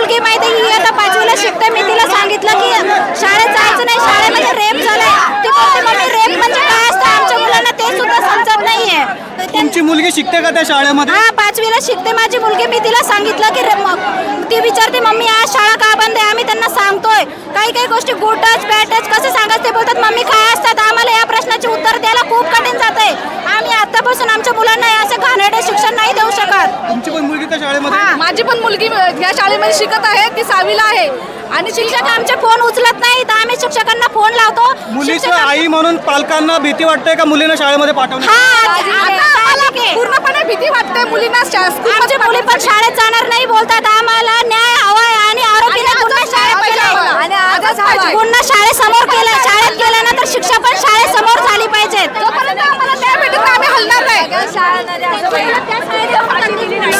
मुलगी माहिती ही आता पाचवीला शिकते. मी तिला सांगितलं की शाळेत जायचं नाही शाळेमध्ये रेप झालाय. ती बोलते मम्मी रेप म्हणजे काय असतं? आमच्या मुलांना ते सुद्धा समजत नाहीये. तुमची मुलगी शिकते का त्या शाळेमध्ये? हा पाचवीला शिकते माझी मुलगी. मी तिला सांगितलं की रे मग ती विचारते मम्मी आज शाळा का बंद आहे? आम्ही त्यांना सांगतोय. काही काही गोष्टी गुड टच बॅड टच कसं सांगायचं ते बोलतात मम्मी काय असतात? आम्हाला या प्रश्नाचे उत्तर द्यायला खूप कठीण जात आहे आम्ही आतापासून आमच्या मुलांना हे असं घाणेरडे शिक्षण नाही देऊ शकत तुमची पण मुलगी त्या शाळेमध्ये? हा. माझी पण मुलगी या शाळेमध्ये शिकत आहे ती सहावीला आहे. आणि शिक्षक आमचे फोन उचलत नाही तर आम्ही शिक्षकांना फोन लावतो. मुलीचं शिक्षक- आई म्हणून पालकांना भीती वाटते का मुलीला शाळेमध्ये पाठवणे? हा आता आता आम्हाला आलं की. पूर्णपणे भीती वाटते मुलींना शा- स्कूलमध्ये मुली पण शाळेत जाणार नाही बोलतात. आम्हाला न्याय हवाय आणि आरोपीने आणि गुन्हा आजच पाहिजे. शाळेत. आजच पाहिजे. गुन्हा शाळेसमोर केला शाळेत केल्यानंतर शिक्षा पण शाळेसमोर झाली पाहिजेत. जोपर्यंत आम्हाला न्याय भेटत नाही आम्ही हलणार नाही.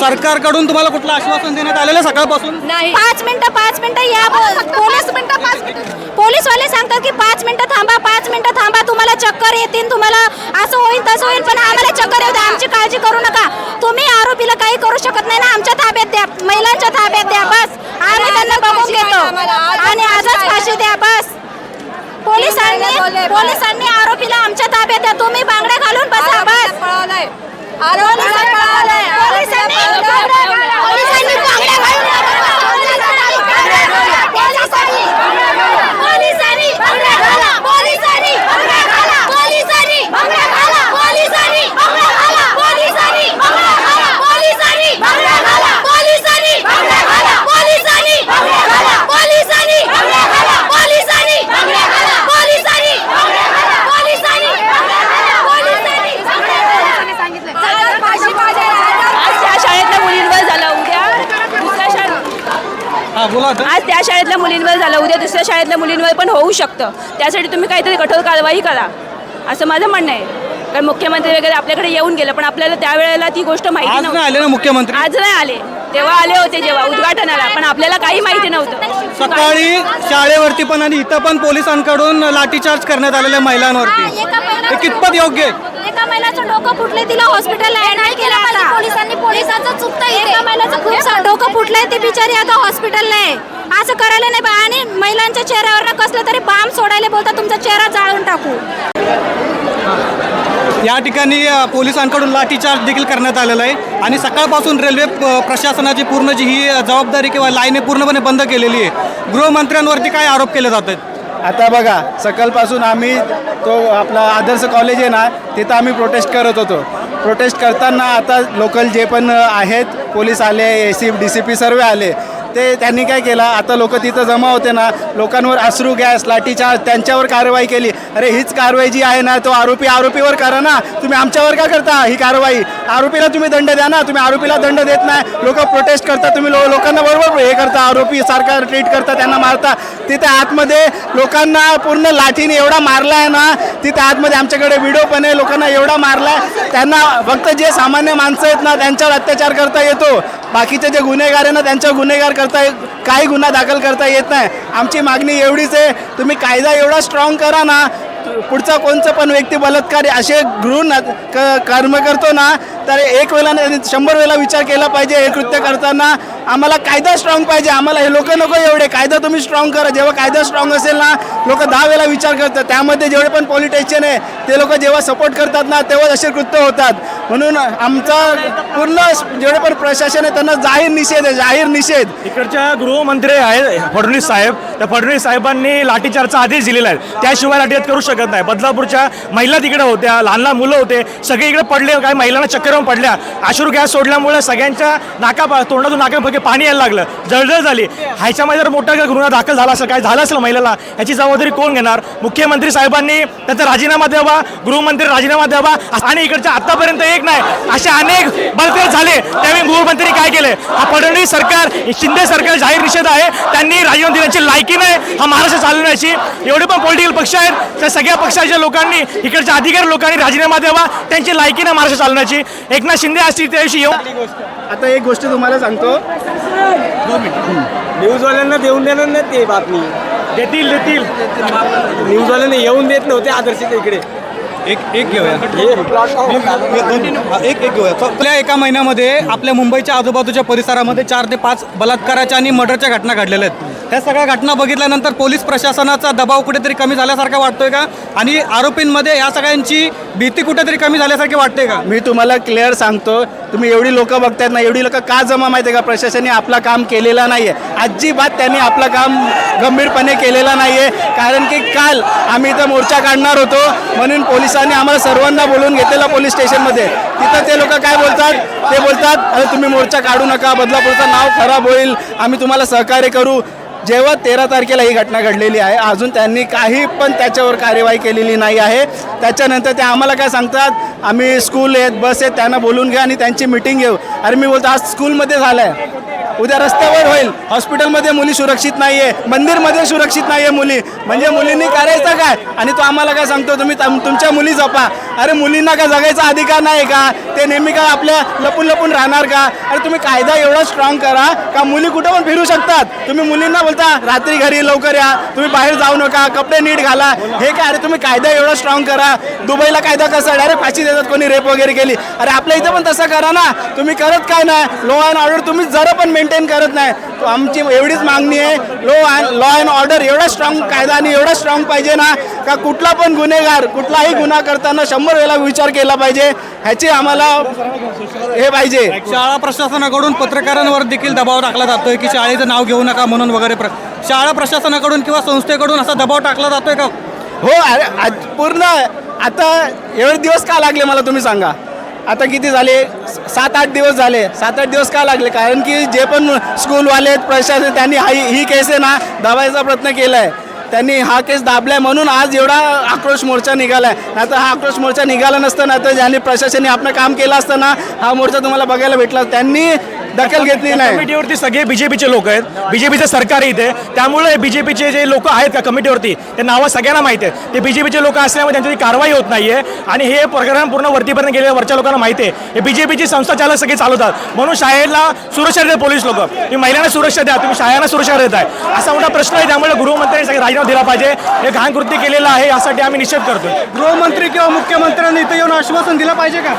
सरकारकडून तुम्हाला कुठलं आश्वासन देण्यात आलेलं आहे सकाळपासून? नाही. पाच मिनिटं पाच मिनिटं या पोलीस मिनिटं पाच मिनिटं. पोलीसवाले सांगतात की पाच मिनिटं थांबा पाच मिनिटं थांबा तुम्हाला चक्कर येतील तुम्हाला असं होईल तसं होईल पण आम्हाला चक्कर येऊ द्या आमची काळजी करू नका. तुम्ही आरोपीला काही करू शकत नाही ना आमच्या ताब्यात द्या महिलांच्या ताब्यात द्या बस. आम्ही त्यांना बघून घेतो. आणि आजच फाशी द्या बस. पोलिसांनी पोलिसांनी आरोपीला आमच्या ताब्यात द्या. तुम्ही बांगड्या घालून बसा बस. पळवलंय पोलिसांनी शाळेतल्या मुलींवर पण होऊ शकतं. त्यासाठी तुम्ही काहीतरी कठोर कारवाई करा. असं माझं म्हणणं आहे. कारण मुख्यमंत्री वगैरे आपल्याकडे येऊन गेलं पण आपल्याला त्यावेळेला ती गोष्ट माहिती आज नाही नव्हती आले ना मुख्यमंत्री? आज नाही आले. तेव्हा आले होते जेव्हा उद्घाटनाला पण आपल्याला काही माहिती नव्हतं. सकाळी शाळेवरती पण आणि इथं पण पोलिसांकडून लाठीचार्ज करण्यात आलेल्या महिलांवरती. हे कितपत योग्य आहे? एका महिलाचं डोकं फुटले तिला हॉस्पिटलला ऍडमिट केलं पोलिसांनी पोलिसांचं चुकतं एका महिलाचं खूप डोकं फुटलंय ती बिचारी आता हॉस्पिटलला आहे. असं करायला नाही पाहिजे. आणि महिलांच्या चेहऱ्यावर कसलं तरी बाम सोडायला बोलता तुमचा चेहरा जाळून टाकू. या ठिकाणी पोलिसांकडून लाठीचार्ज देखील करण्यात आलेला आहे. आणि सकाळपासून रेल्वे प्रशासनाची पूर्ण जी ही जबाबदारी किंवा लाईने पूर्णपणे बंद केलेली आहे. गृहमंत्र्यांवरती काय आरोप केले जात आहेत? आता बघा सकाळपासून आम्ही तो आपला आदर्श कॉलेज आहे ना तिथं आम्ही प्रोटेस्ट करत होतो. प्रोटेस्ट करताना आता लोकल जे पण आहेत पोलीस आले A C D C P सर्व आले. ते त्यांनी काय केलं? आता लोक तिथं जमा होते ना लोकांवर अश्रू गॅस लाठीचार्ज त्यांच्यावर कारवाई केली. अरे हीच कारवाई जी आहे ना तो आरोपी आरोपीवर करा ना. तुम्ही आमच्यावर का करता ही कारवाई? आरोपीला तुम्ही दंड द्या ना. तुम्ही आरोपीला दंड देत नाही. लोक प्रोटेस्ट करता तुम्ही लो लोकांना बरोबर हे करता. आरोपी सारखा ट्रीट करता त्यांना मारता. तिथे आतमध्ये लोकांना पूर्ण लाठीने एवढा मारला आहे ना तिथे आतमध्ये आमच्याकडे व्हिडिओ पण आहे. लोकांना एवढा मारला आहे त्यांना फक्त जे सामान्य माणसं आहेत ना त्यांच्यावर अत्याचार करता येतो. बाकीचे जे गुन्हेगार आहे ना त्यांच्यावर गुन्हेगार करता काही गुन्हा दाखल करता येत नाही. आमची मागणी एवढीच आहे तुम्ही कायदा एवढा स्ट्रॉंग करा ना पुढचा कोणचा पण व्यक्ती बलात्कारी असे गृह क कर्म करतो ना तर एक वेळा शंभर वेळा विचार केला पाहिजे हे कृत्य करताना आम्हाला कायदा स्ट्रॉंग पाहिजे. आम्हाला हे लोक नको एवढे. कायदा तुम्ही स्ट्रॉंग करा. जेव्हा कायदा स्ट्रॉंग असेल ना लोक दहा वेळा विचार करतात. त्यामध्ये जेवढे पण पॉलिटिशियन आहे ते लोक जेव्हा सपोर्ट करतात ना तेव्हा असे कृत्य होतात. म्हणून आमचा पूर्ण जेवढे पण प्रशासन आहे त्यांना जाहीर निषेध आहे जाहीर निषेध. इकडच्या गृहमंत्री आहेत फडणवीस साहेब. त्या फडणवीस साहेबांनी लाठीचारचा आदेश दिलेला आहे. त्याशिवाय लाठीचार करू शकत नाही. बदलापूरच्या महिला तिकडे होत्या लहान लहान मुलं होते सगळे इकडे पडले. काही महिलांना चक्कर येऊन पडल्या. अश्रू गॅस सोडल्यामुळे सगळ्यांच्या नाका तोंडातून नाकापैकी पाणी यायला लागलं. जळजळ झाली. ह्याच्यामध्ये जर मोठा गुन्हा दाखल झाला असेल काय झालं असेल महिलेला? याची जबाबदारी कोण घेणार? मुख्यमंत्री साहेबांनी त्याचा राजीनामा द्यावा गृहमंत्री राजीनामा द्यावा आणि इकडच्या आतापर्यंत एक नाही असे अनेक बलते झाले. त्यावेळी गृहमंत्री काय केले? हा फडणवीस सरकार शिंदे सरकार जाहीर निषेध आहे. त्यांनी राजीनामा देण्याची लायकी नाही हा महाराष्ट्र चालवण्याची. एवढे पण पॉलिटिकल पक्ष आहेत. त्या सगळ्या पक्षाच्या लोकांनी इकडच्या अधिकारी लोकांनी राजीनामा द्यावा. त्यांची लायकी नाही महाराष्ट्र चालवण्याची. एकनाथ शिंदे असतील त्या दिवशी येऊन आता एक गोष्ट तुम्हाला सांगतो. न्यूजवाल्यांना देऊन देणार नाही ते बातमी. देतील देतील. न्यूजवाल्यांना येऊन देत नव्हते आदर्श इकडे. एक एक घेऊया. एक एक घेऊया. आपल्या एका महिन्यामध्ये आपल्या मुंबईच्या आजूबाजूच्या परिसरामध्ये चार ते पाच बलात्काराच्या आणि मर्डरच्या घटना घडलेल्या आहेत. ह्या सगळ्या घटना बघितल्यानंतर पोलीस प्रशासनाचा दबाव कुठेतरी कमी झाल्यासारखा वाटतोय का? आणि आरोपींमध्ये या सगळ्यांची भीती कुठेतरी कमी झाल्यासारखी वाटते का? मी तुम्हाला क्लिअर सांगतो तुम्ही एवढी लोक बघतायत ना एवढी लोक का जमा माहिती आहे का? प्रशासनाने आपला काम केलेला नाही आहे अजिबात त्यांनी आपलं काम गंभीरपणे केलेलं नाही आहे कारण की काल आम्ही इथं मोर्चा काढणार होतो म्हणून पोलिसांनी आम्हाला सर्वांना बोलवून घेतलेलं पोलीस स्टेशनमध्ये. तिथं ते लोक काय बोलतात? ते बोलतात अरे तुम्ही मोर्चा काढू नका बदलापूरचं नाव खराब होईल आम्ही तुम्हाला सहकार्य करू. जेव्हा तेरा तारखेला ही घटना घडलेली आहे अजून त्यांनी काही पण त्याच्यावर कार्यवाही केलेली नाही आहे. त्याच्यानंतर ते आम्हाला काय सांगतात? आम्ही स्कूल आहेत बस आहेत त्यांना बोलून घ्या आणि त्यांची मिटिंग घेऊ. अरे मी बोलतो आज स्कूलमध्ये झालं आहे उद्या रस्त्यावर होईल. हॉस्पिटलमध्ये मुली सुरक्षित नाही आहे मंदिरमध्ये सुरक्षित नाही आहे मुली. म्हणजे मुलींनी करायचं काय? आणि तो आम्हाला काय सांगतो? तुम्ही तुमच्या मुली जपा. अरे मुलींना का जगायचा अधिकार नाही का? ते नेहमी का आपल्या लपून लपून राहणार का? अरे तुम्ही कायदा एवढा स्ट्रॉंग करा का मुली कुठं पण फिरू शकतात? तुम्ही मुलींना बोलता रात्री घरी लवकर या. तुम्ही बाहेर जाऊ नका. कपडे नीट घाला. हे काय? अरे तुम्ही कायदा एवढा स्ट्रॉंग करा. दुबईला कायदा कसा डायरेक्ट फाशी देतात कोणी रेप वगैरे केली. अरे आपल्या इथं पण तसं करा ना. तुम्ही करत काय नाही? लॉ अँड ऑर्डर तुम्ही जरा पण मेंटेन करत नाही. तो आमची एवढीच मागणी आहे. Law and law and order एवढा स्ट्रॉंग कायदा आणि एवढा स्ट्रॉंग पाहिजे ना का कुठला पण गुन्हेगार कुठलाही गुन्हा करताना शंभर वेळेला विचार केला पाहिजे. ह्याची आम्हाला हे पाहिजे. शाळा प्रशासनाकडून पत्रकारांवर देखील दबाव टाकला जातोय की शाळेचं नाव घेऊ नका म्हणून वगैरे प्र शाळा प्रशासनाकडून किंवा संस्थेकडून असा दबाव टाकला जातोय का? हो पूर्ण आता एवढे दिवस का लागले मला तुम्ही सांगा? आता किती झाले? सात आठ दिवस झाले. सात आठ दिवस का लागले? कारण की जे पण स्कूलवाले आहेत प्रशासन त्यांनी हा ही केस आहे ना दाबायचा प्रयत्न केला आहे त्यांनी हा केस दाबलाय म्हणून आज एवढा आक्रोश मोर्चा निघाला नाही तर हा आक्रोश मोर्चा निघाला नसता ना तर ज्यांनी प्रशासनाने आपलं काम केलं असतं ना हा मोर्चा तुम्हाला बघायला भेटला. त्यांनी दखल घेतली नाही. कमिटीवरती सगळे बीजेपीचे लोक आहेत. बीजेपीचं सरकार इथे त्यामुळे बीजेपीचे जे लोक आहेत का कमिटीवरती ते नावं सगळ्यांना माहिती आहे ते बीजेपीचे लोक असल्यामुळे त्यांच्यावर कारवाई होत नाहीये. आणि हे प्रकरण पूर्ण वरतीपर्यंत गेलेल्या वरच्या लोकांना माहिती आहे. हे बीजेपीची संस्था चालक सगळे चालवतात. म्हणून शाळेला सुरक्षा देतात पोलीस लोक. तुम्ही महिलांना सुरक्षा द्या तुम्ही शाळांना सुरक्षा देत आहे. असा मोठा प्रश्न आहे. त्यामुळे गृहमंत्र्यांनी सगळे राजीनामा दिला पाहिजे. हे घाण कृत्य केलेलं आहे यासाठी आम्ही निषेध करतोय. गृहमंत्री किंवा मुख्यमंत्र्यांनी इथे येऊन आश्वासन दिलं पाहिजे का?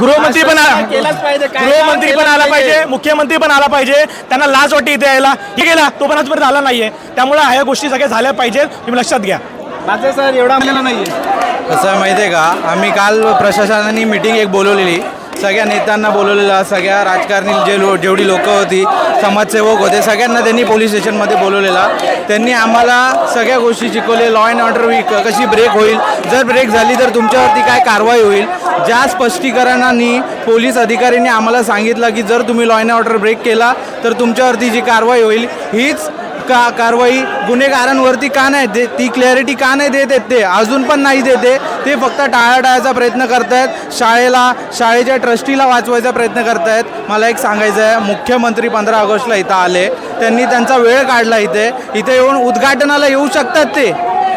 गृहमंत्री पण केलंच पाहिजे. काय गृहमंत्री पण आला पाहिजे. पाहिजे. मुख्यमंत्री पण आला पाहिजे. त्यांना लाज वाटते इथे यायला. हे गेला तो पण आजपर्यंत आला नाहीये. त्यामुळे ह्या गोष्टी सगळ्या झाल्या पाहिजेत तुम्ही लक्षात घ्या. माझं सर एवढा आलेला नाहीये. कसं आहे माहिती आहे का? आम्ही काल प्रशासनाने मिटिंग एक बोलवलेली. सगळ्या नेत्यांना बोलवलेलं सगळ्या राजकारणी जे लो जेवढी लोकं होती समाजसेवक होते सगळ्यांना त्यांनी पोलीस स्टेशनमध्ये बोलवलेला. त्यांनी आम्हाला सगळ्या गोष्टी शिकवले लॉ अँड ऑर्डर वीक कशी ब्रेक होईल जर ब्रेक झाली तर तुमच्यावरती काय कारवाई होईल. ज्या स्पष्टीकरणांनी पोलीस अधिकाऱ्यांनी आम्हाला सांगितलं की जर तुम्ही लॉ अँड ऑर्डर ब्रेक केला तर तुमच्यावरती जी कारवाई होईल हीच का कारवाई? गुन्हेगारांवरती का नाही दे ती क्लॅरिटी का नाही देत आहेत ते? अजून पण नाही देते ते फक्त टाळाटाळायचा प्रयत्न करतायत. शाळेला शाळेच्या ट्रस्टीला वाचवायचा प्रयत्न करतायत. मला एक सांगायचं आहे. मुख्यमंत्री पंधरा ऑगस्टला इथं आले. त्यांनी त्यांचा वेळ काढला इथे. इथे येऊन उद्घाटनाला येऊ शकतात ते.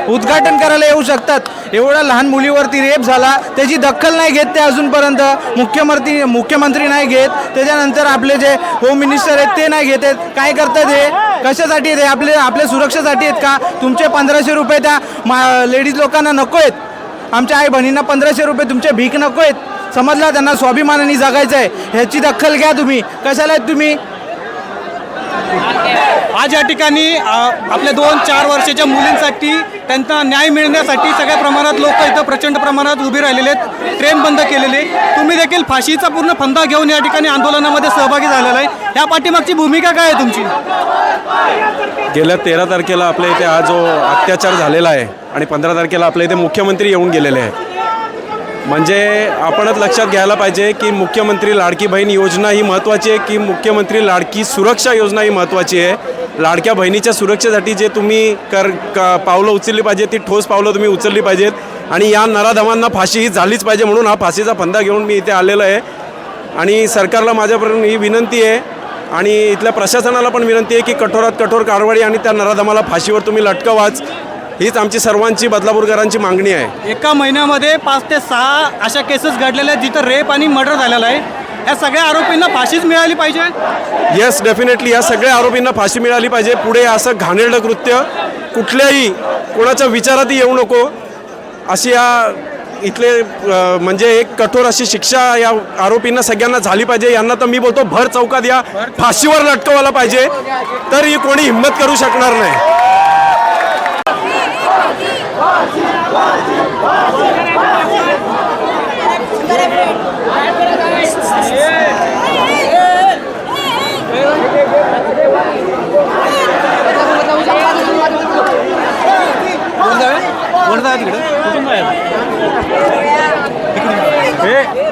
उद्घाटन करायला येऊ शकतात. एवढ्या लहान मुलीवरती रेप झाला. त्याची दखल नाही घेत ते अजूनपर्यंत. मुख्यमंत्री मुख्यमंत्री नाही घेत. त्याच्यानंतर आपले जे होम मिनिस्टर आहेत ते नाही घेत आहेत. काय करतात हे? कशासाठी आहेत आपले आपल्या सुरक्षेसाठी आहेत का? तुमचे पंधराशे रुपये त्या मा लेडीज लोकांना नको आहेत. आमच्या आई बहिणींना पंधराशे रुपये तुमचे भीक नको आहेत. समजला त्यांना? स्वाभिमानाने जगायचं आहे ह्याची दखल घ्या तुम्ही. कशाला आहेत तुम्ही? आज या ठिकाणी आपल्या दोन चार वर्षाच्या मुलींसाठी त्यांना न्याय मिळण्यासाठी सगळ्या प्रमाणात लोक इथं प्रचंड प्रमाणात उभी राहिलेले आहेत. ट्रेन बंद केलेले तुम्ही देखील फाशीचा पूर्ण फंदा घेऊन या ठिकाणी आंदोलनामध्ये सहभागी झालेला आहे. या पाठीमागची भूमिका काय आहे तुमची? गेल्या तेरा तारखेला आपल्या इथे हा जो अत्याचार झालेला आहे आणि पंधरा तारखेला आपल्या इथे मुख्यमंत्री येऊन गेलेले आहेत. म्हणजे आपणच लक्षात घ्यायला पाहिजे की मुख्यमंत्री लाडकी बहीण योजना ही महत्त्वाची आहे की मुख्यमंत्री लाडकी सुरक्षा योजना ही महत्त्वाची आहे. लाडक्या बहिणीच्या सुरक्षेसाठी जे तुम्ही कर का पावलं उचलली पाहिजे ती ठोस पावलं तुम्ही उचलली पाहिजेत. आणि या नराधमांना फाशी ही झालीच पाहिजे म्हणून हा फाशीचा फंदा घेऊन मी इथे आलेलो आहे. आणि सरकारला माझ्यापर्यंत ही विनंती आहे. आणि इथल्या प्रशासनाला पण विनंती आहे की कठोरात कठोर कारवाई आणि त्या नराधमाला फाशीवर तुम्ही लटकवाच. हीच आमची सर्वांची बदलापूरकरांची मागणी आहे. एका महिन्यामध्ये पाच ते सहा अशा केसेस घडलेल्या आहेत जिथं रेप आणि मर्डर झालेला आहे. या सगळ्या आरोपींना फाशीच मिळाली पाहिजे? येस डेफिनेटली या सगळ्या आरोपींना फाशी मिळाली पाहिजे. पुढे असं घाणेरडं कृत्य कुठल्याही कोणाच्या विचारातही येऊ नको. अशी या इथले म्हणजे एक कठोर अशी शिक्षा या आरोपींना सगळ्यांना झाली पाहिजे. यांना तर मी बोलतो भर चौकात या फाशीवर लटकवायला पाहिजे. तर ही कोणी हिंमत करू शकणार नाही. तिकडे? कुठून जायचं तिकडे हे